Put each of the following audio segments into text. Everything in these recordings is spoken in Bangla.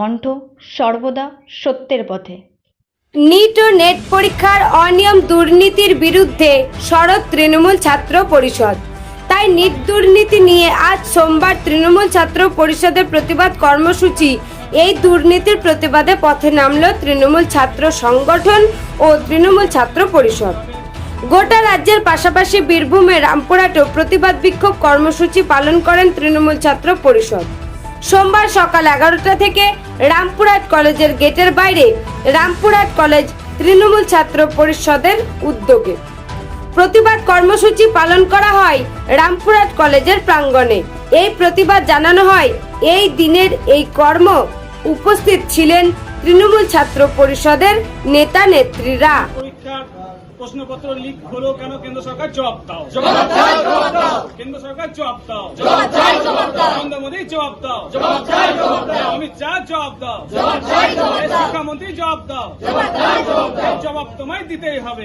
কণ্ঠ, সর্বদা সত্যের পথে। নিট ও নেট পরীক্ষার অনিয়ম দুর্নীতির বিরুদ্ধে শরৎ তৃণমূল ছাত্র পরিষদ। তাই নিট দুর্নীতি নিয়ে আজ সোমবার তৃণমূল ছাত্র পরিষদের প্রতিবাদ কর্মসূচি। এই দুর্নীতির প্রতিবাদে পথে নামল তৃণমূল ছাত্র সংগঠন ও তৃণমূল ছাত্র পরিষদ। গোটা রাজ্যের পাশাপাশি বীরভূমে রামপুরহাটেও প্রতিবাদ বিক্ষোভ কর্মসূচি পালন করেন তৃণমূল ছাত্র পরিষদ। সোমবার সকাল এগারোটা থেকে রামপুরহাট কলেজের গেটের বাইরে রামপুরহাট কলেজ তৃণমূল ছাত্র পরিষদের উদ্যোগে। প্রতিবাদ কর্মসূচি পালন করা হয় রামপুরহাট কলেজের প্রাঙ্গণে। এই প্রতিবাদ জানানো হয় এই দিনের এই কর্ম। উপস্থিত ছিলেন তৃণমূল ছাত্র পরিষদের নেতা নেত্রীরা। প্রশ্নপত্র লিক হলো কেন? কেন্দ্র সরকার জবাব দাও। কেন্দ্র সরকার জবাব দাও। নরেন্দ্র মোদী জবাব দাও। অমিত শাহ জবাব দাও। শিক্ষামন্ত্রী জবাব দাও। জবাব তোমায় দিতেই হবে।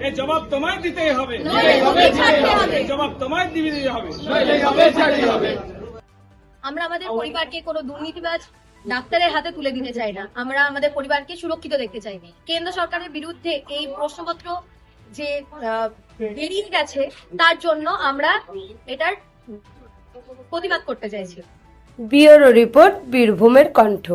এই জবাব তোমায় দিতেই হবে। জবাব তোমায় দিতেই হবে। আমরা আমাদের পরিবারকে কোনো দুর্নীতিবাজ ডাক্তারের হাতে তুলে দিতে চাই না। আমরা আমাদের পরিবারকে সুরক্ষিত দেখতে চাই কেন্দ্র সরকারের বিরুদ্ধে এই প্রশ্নপত্র যে আহ, বেরিয়ে গেছে তার জন্য আমরা এটার প্রতিবাদ করতে চাইছি বিওরো রিপোর্ট বীরভূমের কণ্ঠ।